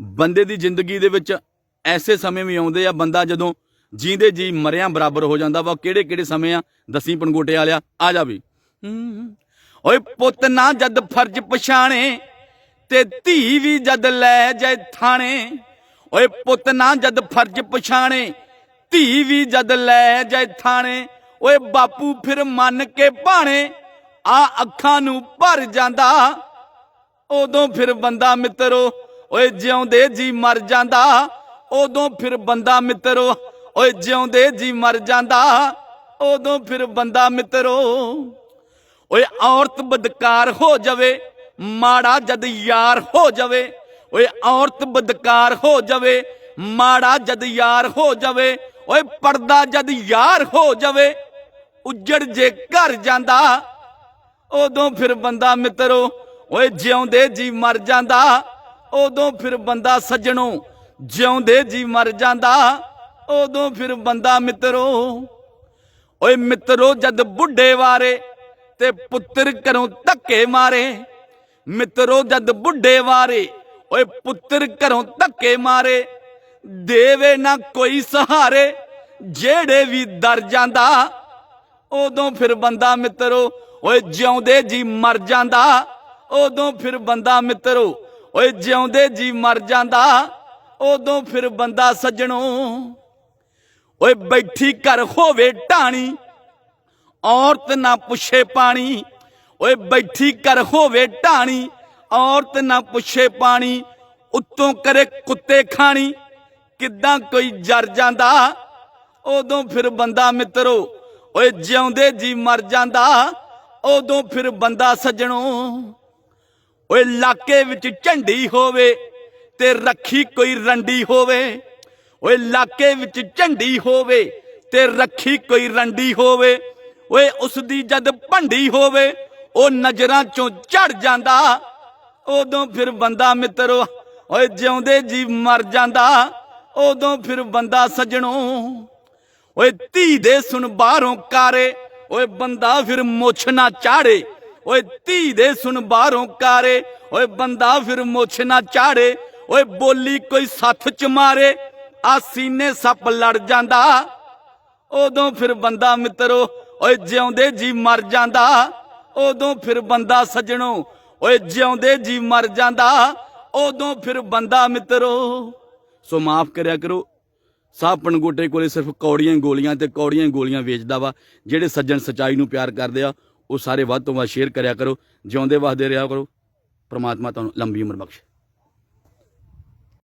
ਬੰਦੇ ਦੀ ਜ਼ਿੰਦਗੀ ਦੇ ਵਿੱਚ ਐਸੇ ਸਮੇਂ ਵੀ ਆਉਂਦੇ ਆ, ਬੰਦਾ ਜਦੋਂ ਜੀਂਦੇ ਜੀ ਮਰਿਆਂ ਬਰਾਬਰ ਹੋ ਜਾਂਦਾ ਵਾ, ਕਿਹੜੇ ਕਿਹੜੇ ਸਮੇਂ ਆ? ਦਸੀਂ ਪਣਗੋਟੇ ਵਾਲਿਆ, ਆ ਜਾ ਵੀ। ਓਏ ਪੁੱਤ ਨਾ ਜਦ ਫਰਜ਼ ਪਛਾਣੇ ਤੇ ਧੀ ਵੀ ਜਦ ਲੈ ਜਾਏ ਥਾਣੇ। ਓਏ ਪੁੱਤ ਨਾ ਜਦ ਫਰਜ਼ ਪਛਾਣੇ, ਧੀ ਵੀ ਜਦ ਲੈ ਜਾਏ ਥਾਣੇ। ਓਏ ਬਾਪੂ ਫਿਰ ਮੰਨ ਕੇ ਭਾਣੇ, ਆ ਅੱਖਾਂ ਨੂੰ ਭਰ ਜਾਂਦਾ। ਉਦੋਂ ਫਿਰ ਬੰਦਾ ਮਿੱਤਰੋ ਓਏ ਜਿਉਂਦੇ ਜੀ ਮਰ ਜਾਂਦਾ, ਉਦੋਂ ਫਿਰ ਬੰਦਾ ਮਿੱਤਰੋ, ਓਏ ਜਿਉਂਦੇ ਜੀ ਮਰ ਜਾਂਦਾ, ਉਦੋਂ ਫਿਰ ਬੰਦਾ ਮਿੱਤਰੋ, ਓਏ ਔਰਤ ਬਦਕਾਰ ਹੋ ਜਾਵੇ, ਮਾੜਾ ਜਦ ਯਾਰ ਹੋ ਜਾਵੇ, ਓਏ ਔਰਤ ਬਦਕਾਰ ਹੋ ਜਾਵੇ, ਮਾੜਾ ਜਦ ਯਾਰ ਹੋ ਜਾਵੇ, ਓਏ ਪਰਦਾ ਜਦ ਯਾਰ ਹੋ ਜਾਵੇ, ਉੱਜੜ ਜੇ ਘਰ ਜਾਂਦਾ, ਉਦੋਂ ਫਿਰ ਬੰਦਾ ਮਿੱਤਰੋ, ਓਏ ਜਿਉਂਦੇ ਜੀ ਮਰ ਜਾਂਦਾ ਉਦੋਂ ਫਿਰ ਬੰਦਾ ਸੱਜਣੋ ਜਿਉਂਦੇ ਜੀ ਮਰ ਜਾਂਦਾ। ਉਦੋਂ ਫਿਰ ਬੰਦਾ ਮਿੱਤਰੋ, ਓਏ ਮਿੱਤਰੋ ਜਦ ਬੁੱਢੇ ਵਾਰੇ ਤੇ ਪੁੱਤਰ ਘਰੋਂ ਧੱਕੇ ਮਾਰੇ। ਮਿੱਤਰੋ ਜਦ ਬੁੱਢੇ ਵਾਰੇ, ਓਏ ਪੁੱਤਰ ਘਰੋਂ ਧੱਕੇ ਮਾਰੇ। ਦੇਵੇ ਨਾ ਕੋਈ ਸਹਾਰੇ, ਜਿਹੜੇ ਵੀ ਦਰ ਜਾਂਦਾ। ਉਦੋਂ ਫਿਰ ਬੰਦਾ ਮਿੱਤਰੋ, ਓਏ ਜਿਉਂਦੇ ਜੀ ਮਰ ਜਾਂਦਾ। ਉਦੋਂ ਫਿਰ ਬੰਦਾ ਮਿੱਤਰੋ ਓਏ ਜਿਉਂਦੇ ਜੀ ਮਰ ਜਾਂਦਾ, ਉਦੋਂ ਫਿਰ ਬੰਦਾ ਸੱਜਣੋ, ਓਏ ਬੈਠੀ ਘਰ ਹੋਵੇ ਢਾਣੀ, ਔਰਤ ਨਾ ਪੁੱਛੇ ਪਾਣੀ, ਓਏ ਬੈਠੀ ਘਰ ਹੋਵੇ ਢਾਣੀ, ਔਰਤ ਨਾ ਪੁੱਛੇ ਪਾਣੀ, ਉੱਤੋਂ ਕਰੇ ਕੁੱਤੇ ਖਾਣੀ, ਕਿੱਦਾਂ ਕੋਈ ਜਰ ਜਾਂਦਾ, ਉਦੋਂ ਫਿਰ ਬੰਦਾ ਮਿੱਤਰੋ, ਓਏ ਜਿਉਂਦੇ ਜੀ ਮਰ ਜਾਂਦਾ, ਉਦੋਂ ਫਿਰ ਬੰਦਾ ਸੱਜਣੋ ਓਏ ਇਲਾਕੇ ਵਿੱਚ ਝੰਡੀ ਹੋਵੇ ਤੇ ਰੱਖੀ ਕੋਈ ਰੰਡੀ ਹੋਵੇ। ਓਏ ਇਲਾਕੇ ਵਿੱਚ ਝੰਡੀ ਹੋਵੇ ਤੇ ਰੱਖੀ ਕੋਈ ਰੰਡੀ ਹੋਵੇ। ਓਏ ਉਸ ਦੀ ਜਦ ਭੰਡੀ ਹੋਵੇ, ਉਹ ਨਜ਼ਰਾਂ ਚੋਂ ਝੜ ਜਾਂਦਾ। ਉਦੋਂ ਫਿਰ ਬੰਦਾ ਮਿੱਤਰੋ, ਓਏ ਜਿਉਂਦੇ ਜੀ ਮਰ ਜਾਂਦਾ। ਉਦੋਂ ਫਿਰ ਬੰਦਾ ਸਜਣੋ, ਓਏ ਧੀ ਦੇ ਸੁਣ ਬਾਹਰੋਂ ਕਾਰੇ। ਓਏ ਬੰਦਾ ਫਿਰ ਮੁੱਛ ਨਾ ਚਾੜੇ। ਓਏ ਧੀ ਦੇ ਸੁਣ ਬਾਹਰੋਂ ਕਾਰੇ, ਓਏ ਬੰਦਾ ਫਿਰ ਮੁੱਛ ਨਾ ਚਾੜੇ, ਓਏ ਬੋਲੀ ਕੋਈ ਸੱਥ ਚ ਮਾਰੇ, ਆ ਸੀਨੇ ਸੱਪ ਲੜ ਜਾਂਦਾ। ਉਦੋਂ ਫਿਰ ਬੰਦਾ ਮਿੱਤਰੋ, ਓਏ ਜਿਉਂਦੇ ਜੀ ਮਰ ਜਾਂਦਾ। ਉਦੋਂ ਫਿਰ ਬੰਦਾ ਸੱਜਣੋ, ਓਏ ਜਿਉਂਦੇ ਜੀ ਮਰ ਜਾਂਦਾ। ਉਦੋਂ ਫਿਰ ਬੰਦਾ ਮਿੱਤਰੋ, ਸੋ ਮਾਫ ਕਰਿਆ ਕਰੋ ਸਾਹ ਪਣਗੋਟੇ ਕੋਲੇ ਸਿਰਫ ਕੌੜੀਆਂ ਗੋਲੀਆਂ ਤੇ ਕੌੜੀਆਂ ਗੋਲੀਆਂ ਵੇਚਦਾ ਵਾ, ਜਿਹੜੇ ਸੱਜਣ ਸਚਾਈ ਨੂੰ ਪਿਆਰ ਕਰਦੇ ਆ ਉਹ ਸਾਰੇ ਵੱਧ ਤੋਂ ਵੱਧ ਸ਼ੇਅਰ ਕਰਿਆ ਕਰੋ, ਜਿਉਂਦੇ ਵਸਦੇ ਰਿਹਾ ਕਰੋ, ਪ੍ਰਮਾਤਮਾ ਤੁਹਾਨੂੰ ਲੰਬੀ ਉਮਰ ਬਖਸ਼ੇ।